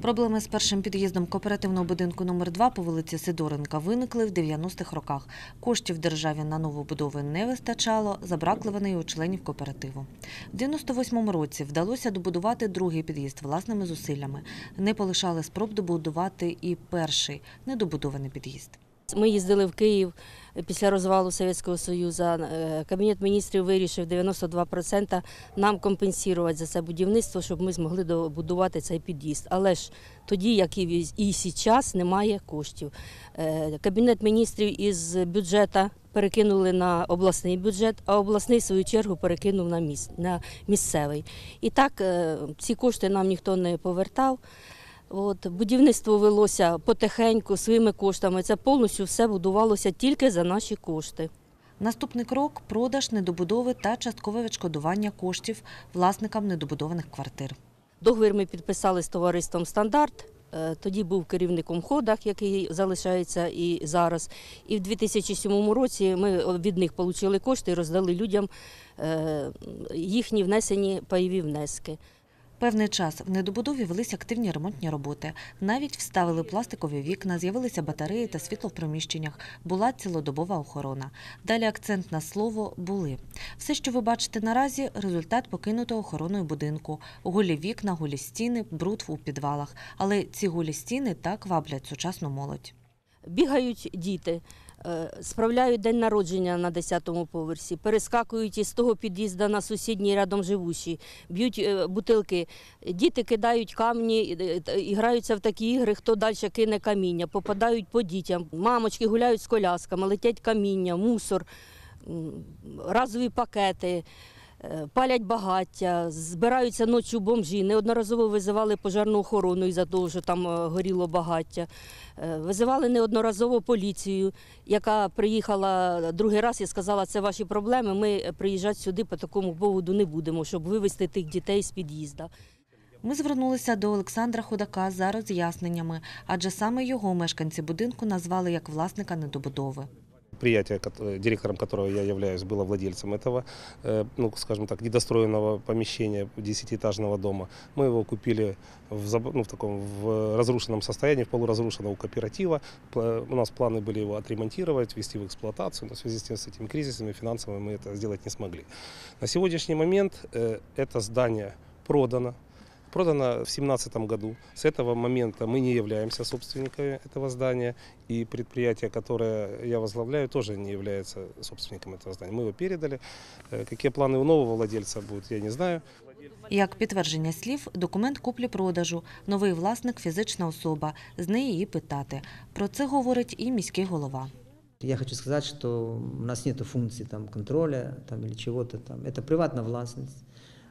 Проблеми з першим під'їздом кооперативного будинку номер 2 по вулиці Сидоренка виникли в 90-х роках. Коштів державі на нову будову не вистачало, забракли вони і у членів кооперативу. В 98-му році вдалося добудувати другий під'їзд власними зусиллями. Не полишали спроб добудувати і перший недобудований під'їзд. Ми їздили в Київ після розвалу Совєтського Союзу. Е, Кабінет міністрів вирішив 92% нам компенсувати за це будівництво, щоб ми змогли добудувати цей під'їзд. Але ж тоді, як і зараз, немає коштів. Е, Кабінет міністрів із бюджету перекинули на обласний бюджет, а обласний, в свою чергу, перекинув на, місцевий. І так е, ці кошти нам ніхто не повертав. От, будівництво велося потихеньку своїми коштами. Це повністю все будувалося тільки за наші кошти. Наступний крок продаж недобудови та часткове відшкодування коштів власникам недобудованих квартир. Договір ми підписали з товариством Стандарт. Е, Тоді був керівником ходах, який залишається і зараз. І в 2007 році ми від них отримали кошти і роздали людям е, їхні внесені пайові внески. Певний час в недобудові велись активні ремонтні роботи. Навіть вставили пластикові вікна, з'явилися батареї та світло в приміщеннях. Була цілодобова охорона. Далі акцент на слово були. Все, що ви бачите наразі, результат покинутого охороною будинку. Голі вікна, голі стіни, бруд у підвалах. Але ці голі стіни так ваблять сучасну молодь. Бігають діти, справляють день народження на 10-му поверсі, перескакують із того під'їзду на сусідній рядом живущі, б'ють е, бутилки. Діти кидають камні, е, граються в такі ігри, хто далі кине каміння, попадають по дітям. Мамочки гуляють з колясками, летять каміння, мусор, разові пакети. Палять багаття, збираються ночі бомжі. Неодноразово визивали пожежну охорону із-за того, що там е, горіло багаття. Е, Визивали неодноразово поліцію, яка приїхала другий раз і сказала, це ваші проблеми. Ми приїжджати сюди по такому поводу не будемо, щоб вивезти тих дітей з під'їзда. Ми звернулися до Олександра Худака за роз'ясненнями, адже саме його мешканці будинку назвали як власника недобудови Предприятие, кото- директором которого я являюсь, было владельцем этого, э, ну, скажем так, недостроенного помещения десятиэтажного дома. Мы его купили в, заб- ну, в таком в разрушенном состоянии, в полуразрушенном у кооператива. Пла- У нас планы были его отремонтировать, ввести в эксплуатацию, но в связи с тем- с этими кризисами финансовыми мы это сделать не смогли. На сегодняшний момент э, это здание продано. Продано в 2017 году. С этого момента мы не являемся собственниками этого здания. И предприятие, которое я возглавляю, тоже не является собственником этого здания. Мы его передали. Э, Какие планы у нового владельца будут, я не знаю. Як підтвердження слів, документ куплі-продажу, новий власник фізична особа, з неї і питати. Про це говорить і міський голова. Я хочу сказать, что у нас нет функции там, контроля там, или чего-то там. Это приватная властность.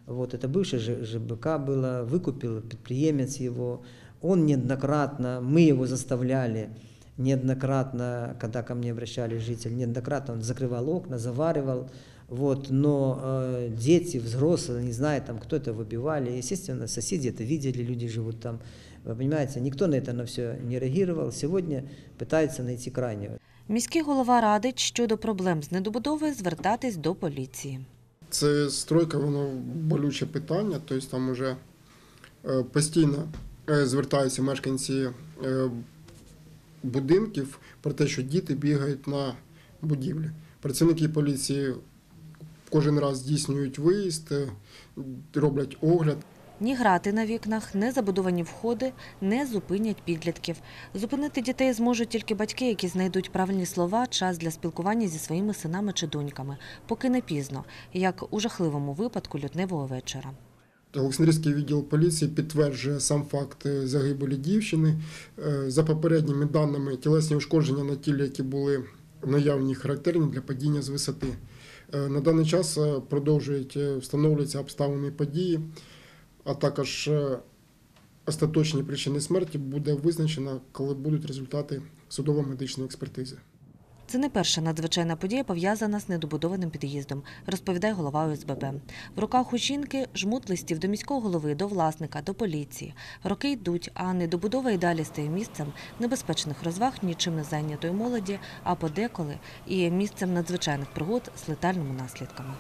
Вот, это бывший Ж- ЖБК было, выкупил предприемец его. Он неоднократно, мы его заставляли, неоднократно, когда ко мне обращались жители, неоднократно он закрывал окна, заваривал. Вот, но э, дети, взрослые, не знаю, там, кто это выбивали. Естественно, соседи это видели, люди живут там. Вы понимаете, никто на это на все не реагировал. Сегодня пытаются найти крайнего. Міський голова радить щодо проблем з недобудовою звертатись до поліції. Це стройка, воно болюче питання, тобто там вже е, постійно е, звертаються мешканці е, будинків про те, що діти бігають на будівлі. Працівники поліції кожен раз здійснюють виїзд, роблять огляд. Ні грати на вікнах, не забудовані входи не зупинять підлітків. Зупинити дітей зможуть тільки батьки, які знайдуть правильні слова, час для спілкування зі своїми синами чи доньками, поки не пізно, як у жахливому випадку лютневого вечора. Олександрійський відділ поліції підтверджує сам факт е, загибелі дівчини. Е, За попередніми даними, тілесні ушкодження на тілі, які були наявні, характерні для падіння з висоти. Е, На даний час продовжують встановлюються обставини події, а також е, остаточні причини смерті буде визначено, коли будуть результати судово-медичної експертизи. Це не перша надзвичайна подія, пов'язана з недобудованим під'їздом, розповідає голова ОСББ. В руках у жінки жмут листів до міського голови, до власника, до поліції. Роки йдуть, а недобудова й далі стає місцем небезпечних розваг нічим не зайнятої молоді, а подеколи і місцем надзвичайних пригод з летальними наслідками.